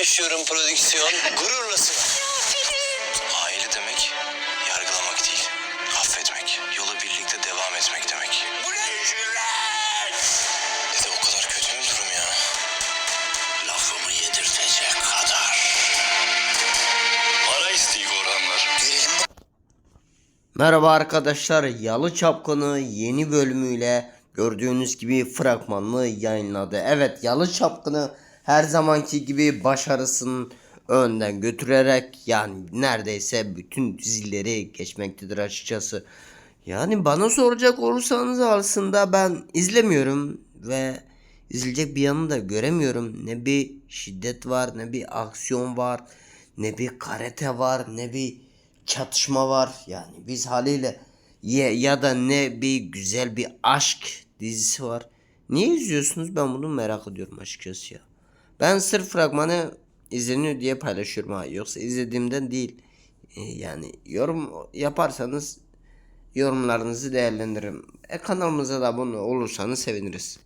yaşıyorum prodüksiyon. Gururla sıra. Aile demek yargılamak değil, affetmek, yola birlikte devam etmek demek. Bu ne cüret? Dede o kadar kötü mü durum ya? Lafımı yedirtecek kadar. Para istiyor Orhanlar. Merhaba arkadaşlar, Yalı Çapkını yeni bölümüyle gördüğünüz gibi fragmanını yayınladı. Evet, Yalı Çapkını her zamanki gibi başarısını önden götürerek yani neredeyse bütün dizileri geçmektedir açıkçası. Yani bana soracak olursanız aslında ben izlemiyorum ve izleyecek bir yanını da göremiyorum. Ne bir şiddet var, ne bir aksiyon var, ne bir karate var, ne bir çatışma var. Yani biz haliyle ya, ya da ne bir güzel bir aşk dizisi var. Niye izliyorsunuz? Ben bunu merak ediyorum açıkçası ya. Ben sırf fragmanı izleniyor diye paylaşıyorum ha. Yoksa izlediğimden değil. Ee, yani yorum yaparsanız yorumlarınızı değerlendiririm. E, kanalımıza da abone olursanız seviniriz.